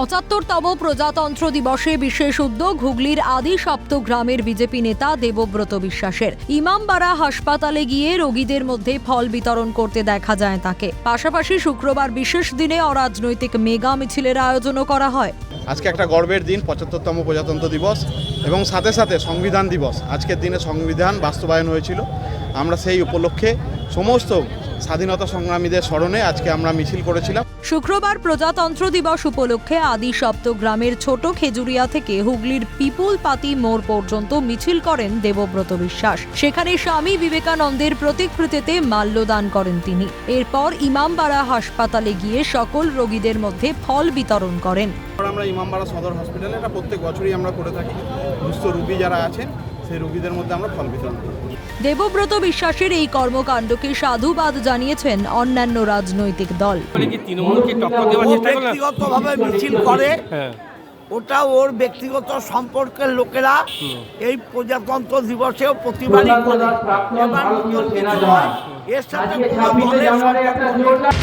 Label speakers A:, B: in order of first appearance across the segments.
A: পঁচাত্তরতম প্রজাতন্ত্র দিবসে বিশেষ উদ্যোগ হুগলির আদি সপ্ত গ্রামের বিজেপি নেতা দেবব্রত বিশ্বাসের। ইমামবাড়া হাসপাতালে গিয়ে রোগীদের মধ্যে ফল বিতরণ করতে দেখা যায় তাকে। পাশাপাশি শুক্রবার বিশেষ দিনে অরাজনৈতিক মেগা মিছিলের আয়োজনও করা হয়।
B: আজকে একটা গর্বের দিন, পঁচাত্তরতম প্রজাতন্ত্র দিবস এবং সাথে সাথে সংবিধান দিবস। আজকের দিনে সংবিধান বাস্তবায়ন হয়েছিল। আমরা সেই উপলক্ষে সমস্ত স্বাধীনতা সংগ্রামীদের স্মরণে আজকে আমরা মিছিল করেছিলাম।
A: শুক্রবার প্রজাতন্ত্র দিবস উপলক্ষে আদি সপ্ত গ্রামের ছোট খেজুরিয়া থেকে হুগলির পিপুল পাতি মোড় পর্যন্ত মিছিল করেন দেবব্রত বিশ্বাস। সেখানে স্বামী বিবেকানন্দের প্রতিকৃতিতে মাল্যদান করেন তিনি। এরপর ইমামবাড়া হাসপাতালে গিয়ে সকল রোগীদের মধ্যে ফল বিতরণ করেন।
B: আমরা ইমামবাড়া সদর হসপিটালে এটা প্রত্যেক বছরই আমরা করে থাকি। সুস্থ রুগী যারা আছেন সেই রোগীদের মধ্যে আমরা ফল বিতরণ করব।
A: দেবব্রত বিশ্বাসের এই কর্মকাণ্ডকে সাধুবাদ জানিয়েছেন অন্যান্য রাজনৈতিক দল।
C: মানে কি তৃণমূলকে টক্কর দেওয়ার চেষ্টা করলেন
D: ব্যক্তিগতভাবে মিছিল করে
C: হ্যাঁ।
D: ওটা ওর ব্যক্তিগত সম্পর্কের লোকেরা এই প্রজাতন্ত্র দিবসেও প্রতিবাদী করে। এবার। এর সাথে।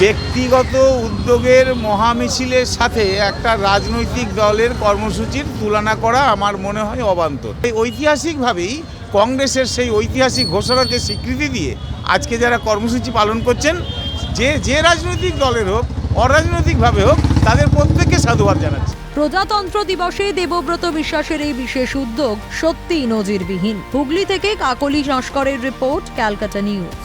E: ব্যক্তিগত উদ্যোগের মহামিছিলের সাথে একটা রাজনৈতিক দলের কর্মসূচির তুলনা করা আমার মনে হয় অবান্তর। এই ঐতিহাসিকভাবেই কংগ্রেসের সেই ঐতিহাসিক ঘোষণাকে স্বীকৃতি দিয়ে আজকে যারা কর্মসূচি পালন করছেন যে যে রাজনৈতিক দলের হোক অরাজনৈতিকভাবে হোক তাদের প্রত্যেককে সাধুবাদ জানাচ্ছি।
A: প্রজাতন্ত্র দিবসে দেবব্রত বিশ্বাসের এই বিশেষ উদ্যোগ সত্যিই নজিরবিহীন। হুগলি থেকে কাকলি সংস্করের রিপোর্ট ক্যালকাটা নিউজ।